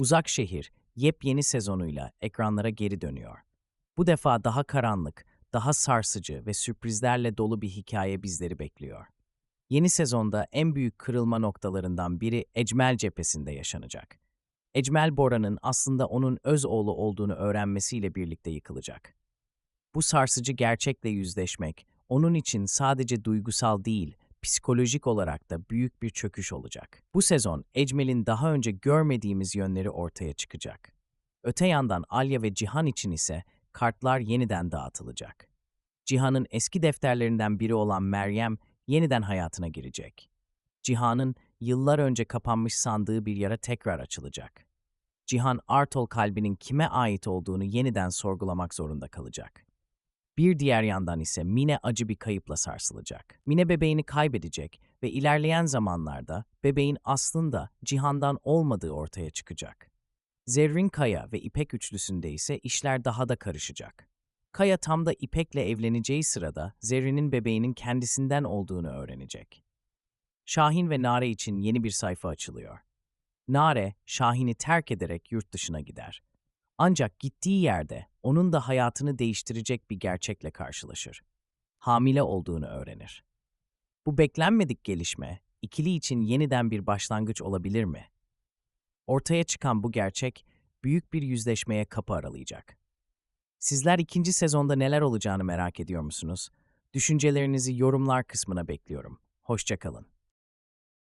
Uzak Şehir, yepyeni sezonuyla ekranlara geri dönüyor. Bu defa daha karanlık, daha sarsıcı ve sürprizlerle dolu bir hikaye bizleri bekliyor. Yeni sezonda en büyük kırılma noktalarından biri Ecmel cephesinde yaşanacak. Ecmel Bora'nın aslında onun öz oğlu olduğunu öğrenmesiyle birlikte yıkılacak. Bu sarsıcı gerçekle yüzleşmek, onun için sadece duygusal değil, psikolojik olarak da büyük bir çöküş olacak. Bu sezon Ecmel'in daha önce görmediğimiz yönleri ortaya çıkacak. Öte yandan Alya ve Cihan için ise kartlar yeniden dağıtılacak. Cihan'ın eski defterlerinden biri olan Meryem yeniden hayatına girecek. Cihan'ın yıllar önce kapanmış sandığı bir yara tekrar açılacak. Cihan Artol kalbinin kime ait olduğunu yeniden sorgulamak zorunda kalacak. Bir diğer yandan ise Mine acı bir kayıpla sarsılacak. Mine bebeğini kaybedecek ve ilerleyen zamanlarda bebeğin aslında Cihan'dan olmadığı ortaya çıkacak. Zerrin Kaya ve İpek üçlüsünde ise işler daha da karışacak. Kaya tam da İpek'le evleneceği sırada Zerrin'in bebeğinin kendisinden olduğunu öğrenecek. Şahin ve Nare için yeni bir sayfa açılıyor. Nare, Şahin'i terk ederek yurt dışına gider. Ancak gittiği yerde onun da hayatını değiştirecek bir gerçekle karşılaşır. Hamile olduğunu öğrenir. Bu beklenmedik gelişme ikili için yeniden bir başlangıç olabilir mi? Ortaya çıkan bu gerçek büyük bir yüzleşmeye kapı aralayacak. Sizler ikinci sezonda neler olacağını merak ediyor musunuz? Düşüncelerinizi yorumlar kısmına bekliyorum. Hoşçakalın.